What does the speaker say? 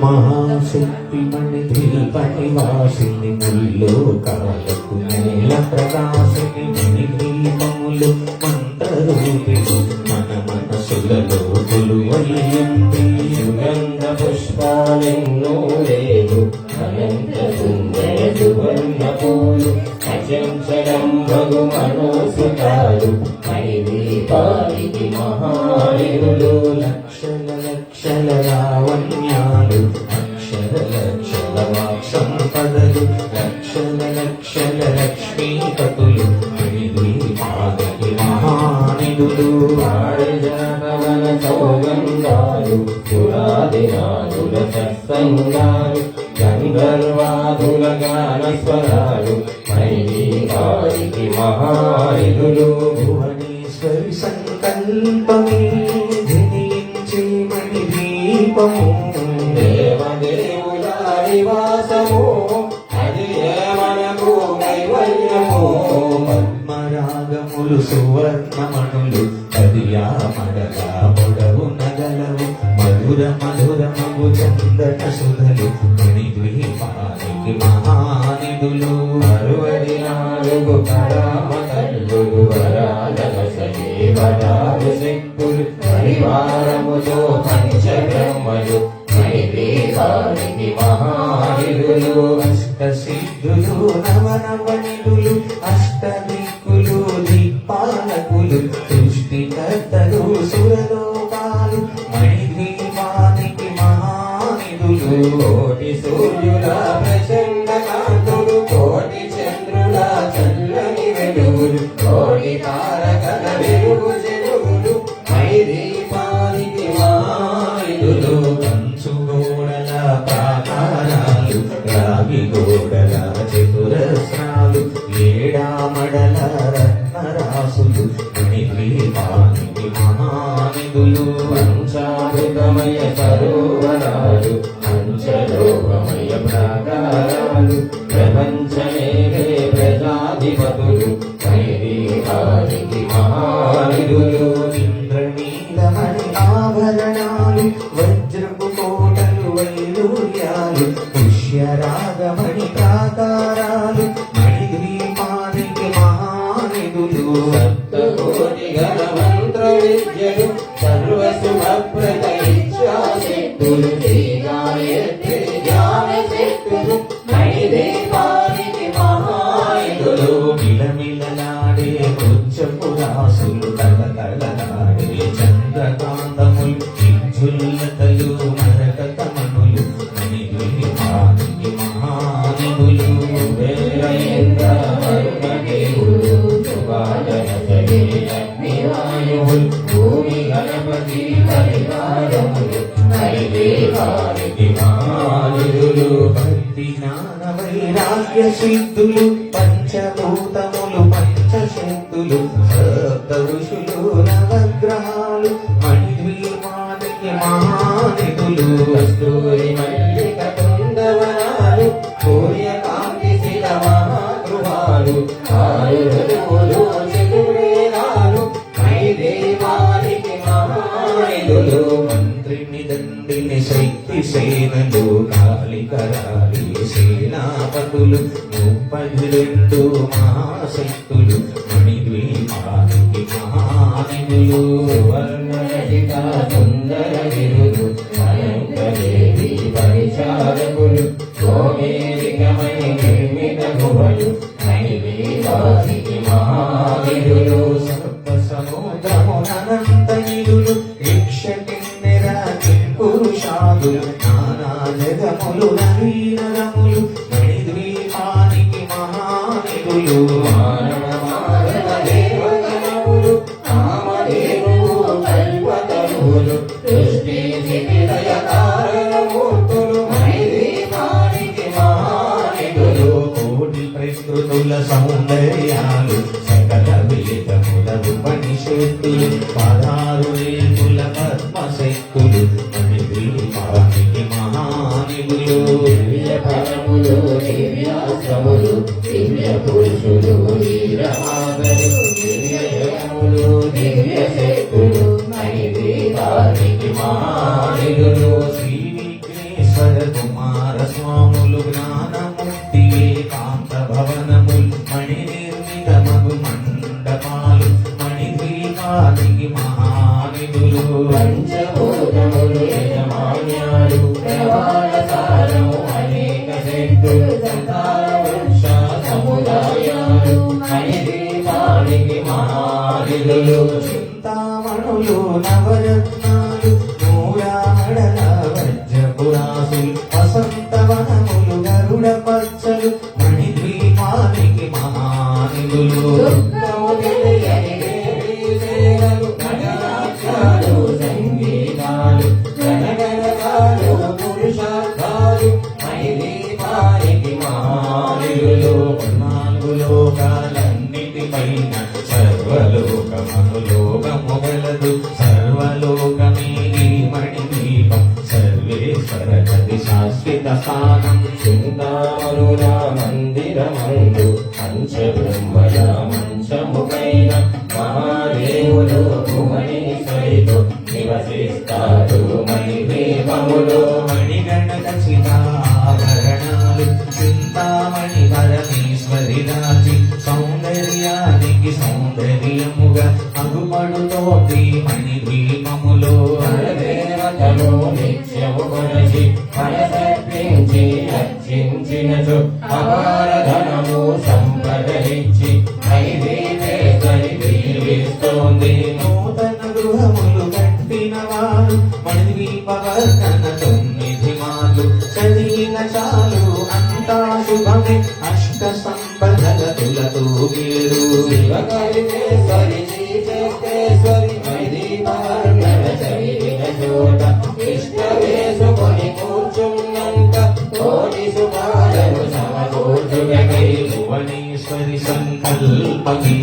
మహాశక్తి మణి దీపనివాసిని ముల్లో కాలకు నేల ప్రకాశిని మణి దీపములు మంత్రరూపిలు మన మనసులలో కొలువయ్యండి. సుగంధ పుష్పాలెన్నో లేదు అనంత సుందర సువర్ణ పూలు అచంచలం భగు మనోసుతాలు దీపానికి మహానిరులు లక్షల లక్షల లావణ్యాలు అక్షర లక్షల వాక్ సంపదలు లక్షల లక్షల లక్ష్మీపతులు మణిద్వీపానికి మహానిధులు పారిజాతవన సౌగంధాలు పురాదినాదుల సత్సంగాలు గంధర్వాదుల గాన స్వరాలు మైదీపానికి మహానిరులు భువనేశ్వరి సంకల్పమే. నివాసము దేవదేవుల నివాసము అది మనకు కైవల్యము పద్మరాగములు సువర్ణమణులు అది ఆ పొడవు నగలవు. మధుర మధురమగు చందట సుధలు మణి ద్వీపానికి మహానిధులు. అరువది నాలుగు పరామ తల్లులు వరాలు శక్తులు పరివారముతో ప్రసిద్ధులు సిద్ధులు భూమి గణపతి పరివారములు మైదేవానికి మహాయుధులు భక్తి జ్ఞాన వైరాగ్య సిద్ధులు పంచభూతములు పంచశక్తులు సప్త ఋషులు నవగ్రహాలు మంత్రిని దండిని శక్తి సేనలు కాళికరాలి సేనాపతులు ముప్పది రెండు మహాశక్తులు మణిద్వీపానికి మహానిధులు వర్ణరహిత మైదీపానికి మహానిధులు కోటి ప్రకృతుల సౌందర్యాలు సకల వేదముల ఉపనిషత్తులు పదారు దివ్య సములు దివ్య పురుషులు వీరమాగలు దివ్య దివ్య శక్తులు మణివేదానికి మాణిలు శ్రీ కుమార స్వాములు జ్ఞానము చింతామణులు నవరత్నాలు స్థానం చింతామరుల మందిరమందు పంచబ్రహ్మల మంచముపైన మహాదేవులు భువని సైతు నివసిస్తారు మణి దీపములో మణిగణ చింతామణి పరమేశ్వరి రాజి సౌందర్యానికి సౌందర్యముగా అగుపడుతోటి మణి నూతన గృహములు కట్టిన వారు మణిదీపవర్తన తొమ్మిది మాలు చదివిన చాలు. అంతా శుభమే అష్ట చదివిన చోట కూర్చున్నంత కోటి శుభాలను సమకూర్చుగై భువనేశ్వరి సంకల్పమే.